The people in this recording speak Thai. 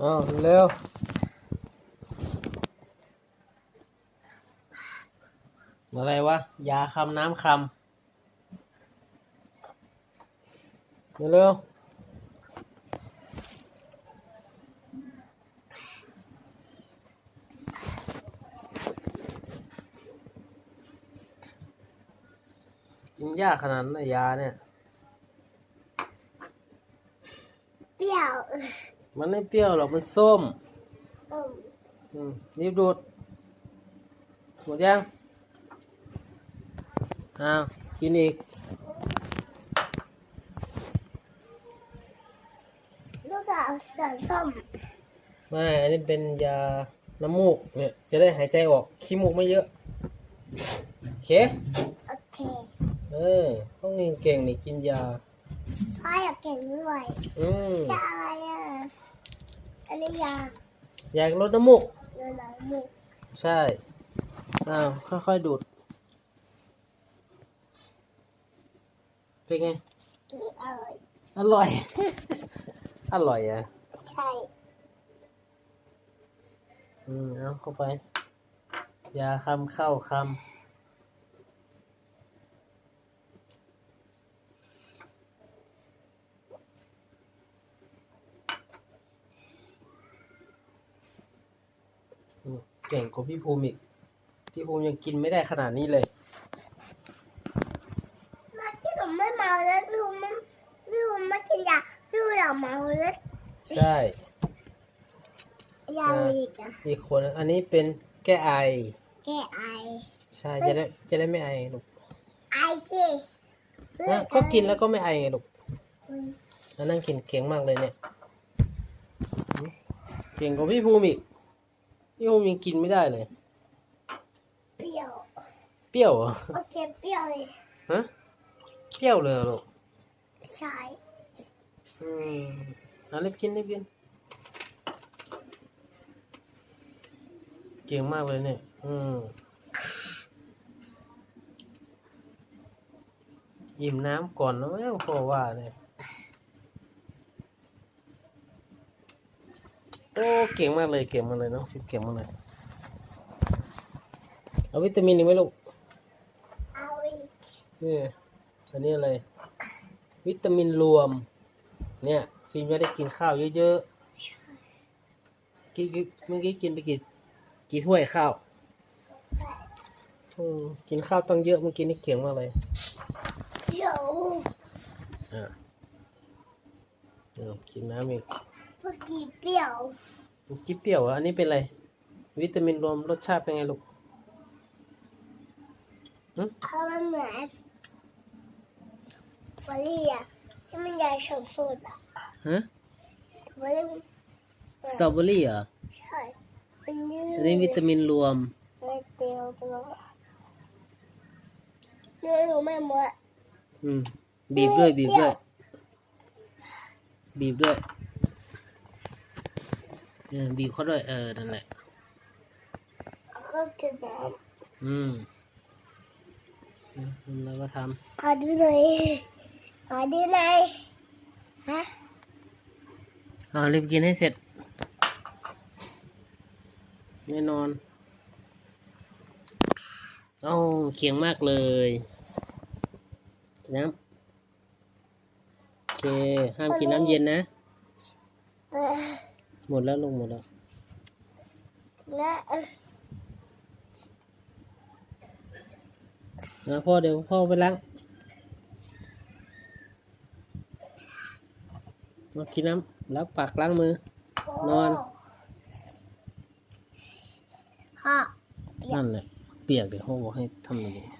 อ๋อเร็วอะไรวะ ยาคำน้ำคำเร็วกินยากขนาดนั้นนะยาเนี่ย เปรี้ยว มันไม่เปรี้ยวหรอกมันส้มส้มอืมรีบดูดหมดยังอ้าวกินอีกลูกสาวสีส้มไม่อันนี้เป็นยาน้ำมูกเนี่ย จะได้หายใจออกขี้มูกไม่เยอะโอเคโอเคเออต้องเก่งๆนี่กินยาพ่ออยากเก่งด้วยอืมจะอะไรอะ อันนี้ยาอยากลดน้ำมูกเดินหลังมุกใช่ อ้าว ค่อยๆดูด เป็นไงอร่อยอร่อย อร่อยอะ ใช่อืม เอาเข้าไปยาคำเข้าคำ เก่งกว่าพี่ภูมิอีก พี่ภูมิยังกินไม่ได้ขนาดนี้เลยมาที่ผมไม่เมาแล้วพี่ผมไม่พี่ผมไม่กินยาพี่ผมอยากเมาแล้วใช่ยาอะไรอีกอะอีกคนอันนี้เป็นแก้ไอ แก้ไอ ใช่จะได้จะได้ไม่ไอลูกไอจีนะก็กินแล้วก็ไม่ไอไงลูกแล้วนั่งกินเก่งมากเลยเนี่ยหืมเก่งกว่าพี่ภูมิอีก พี่ภูมิยังกินไม่ได้เลย เปรี้ยวเปรี้ยวเหรอโอเคเปรี้ยวเลยฮะเปรี้ยวเลยเหรอลูกใช่อืมเอารีบกินรีบกินเก่งมากเลยเนี่ย อืมยิ้มน้ำก่อนนะแม่พอว่าเนี่ย โอ้เก่งมากเลยเก่งมากเลยน้องฟิวเก่งมากเลยเอาวิตามินอีกไหมลูกเอาอีกนี่อันนี้อะไร วิตามินรวม เนี่ย ฟิล์มจะได้กินข้าวเยอะๆกี่กี่เมื่อกี้กินไปกี่กี่ถ้วยข้าวอืมกินข้าวต้องเยอะเมื่อกี้นี่เก่งมากเลยเปรี้ยวอ่าเอากินน้ำอีก เมื่อกี้เปรี้ยวเมื่อกี้เปรี้ยวอะอันนี้เป็นอะไร วิตามินรวมรสชาติเป็นไงลูกเอามันเหมือนวอลลี่อะที่มันใหญ่สุดๆอะฮะวอลลี่สตรอเบอรี่เหรอใช่มันยืดอันนี้วิตามินรวมไม่เปรี้ยวจังเนื้อหนูไม่หมดอืมบีบด้วยบีบด้วยบีบด้วยเออ บีบเขาด้วยเออนั่นแหละก็กินน้อืมอืมแล้วก็ทำขอดูหน่อยขอดูหน่อยฮะำเอารีบกินให้เสร็จแน่นอนเอาเขียงมากเลยน้ำโอเค ห้ามกินน้ำเย็นนะเออ หมดแล้วลงหมดแล้ว และเออนะพ่อเดี๋ยวพ่อไปล้างมากินน้ำล้างปากล้างมือ นอนพ่อนั่นแหละเปียกเดี๋ยวพ่อบอกให้ทำอย่างนี้